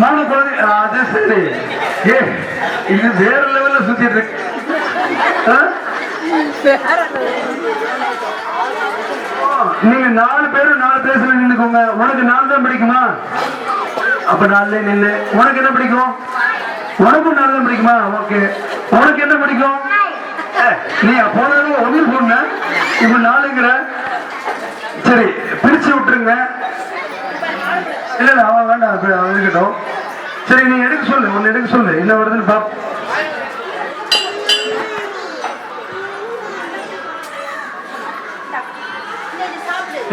மூணு குழந்தை அது சரி ஏ இது வேற லெவல்ல சுத்திட்டு இருக்கு. ஆ? நீங்க நாலு பேரும் நாலு பிளேஸ்ல நின்னுக்கோங்க. உனக்கு நாலு தான் பிடிக்குமா? அப்ப நாலு நில்லு. உனக்கு என்ன பிடிக்கும்? உனக்கும் நாலு தான் பிடிக்குமா? ஓகே. உனக்கு என்ன பிடிக்கும்? ஏய், நீ போனதும் ஒண்ணு சொன்ன இப்ப நாலுங்கிற. சரி பிரிச்சு விட்டுருங்க. இல்ல இல்ல அவன் வேண்டாம் அப்ப அவன் இருக்கட்டும். சரி நீ எடுக்க சொல்லு ஒன்னு எடுக்க சொல்லு. என்ன வருதுன்னு பாப்.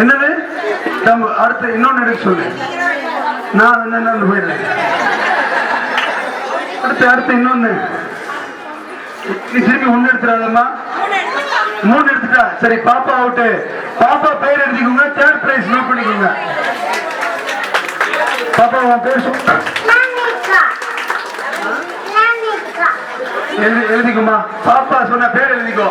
என்னது? நம்ம அடுத்து இன்னொன்னு எடுக்க சொல்லு. நான் என்னன்னு போயிடுறேன். அடுத்து அடுத்து இன்னொன்னு. நீ திருப்பி ஒண்ணு எடுத்துடாதம்மா. மூணு எடுத்துட்டா. சரி பாப்பா அவுட்டு பாப்பா பெயர் எழுதிக்கோங்க. தேர்ட் பிரைஸ் நோட் பண்ணிக்கோங்க. பாப்பா உன் பேர் எழுதிக்குமா. பாப்பா சொன்ன பேர் எழுதிக்கோ.